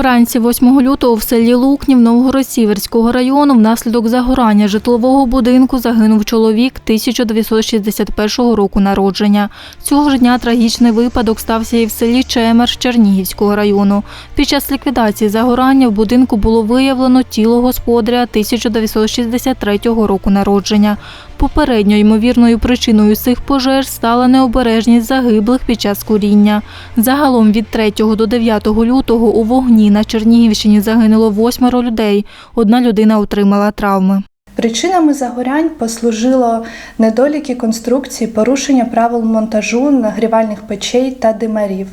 Вранці 8 лютого в селі Лукнів Новгород-Сіверського району внаслідок загорання житлового будинку загинув чоловік 1961 року народження. Цього ж дня трагічний випадок стався і в селі Чемер Чернігівського району. Під час ліквідації загорання в будинку було виявлено тіло господаря 1963 року народження. Попередньо ймовірною причиною цих пожеж стала необережність загиблих під час куріння. Загалом від 3 до 9 лютого у вогні на Чернігівщині загинуло восьмеро людей. Одна людина отримала травми. Причинами загорянь послужило недоліки конструкції, порушення правил монтажу нагрівальних печей та димарів,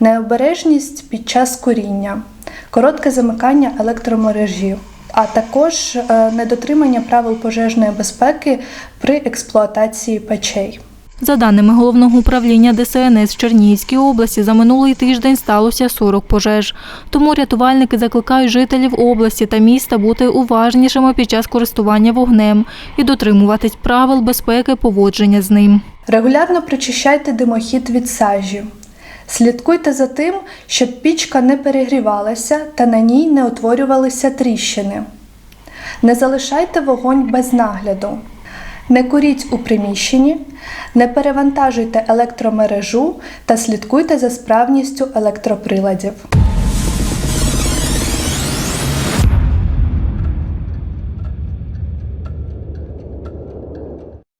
необережність під час куріння, коротке замикання електромережі, а також е, недотримання правил пожежної безпеки при експлуатації печей. За даними головного управління ДСНС в Чернігівській області, за минулий тиждень сталося 40 пожеж. Тому рятувальники закликають жителів області та міста бути уважнішими під час користування вогнем і дотримуватись правил безпеки поводження з ним. Регулярно прочищайте димохід від сажі. Слідкуйте за тим, щоб пічка не перегрівалася та на ній не утворювалися тріщини. Не залишайте вогонь без нагляду. Не куріть у приміщенні, не перевантажуйте електромережу та слідкуйте за справністю електроприладів.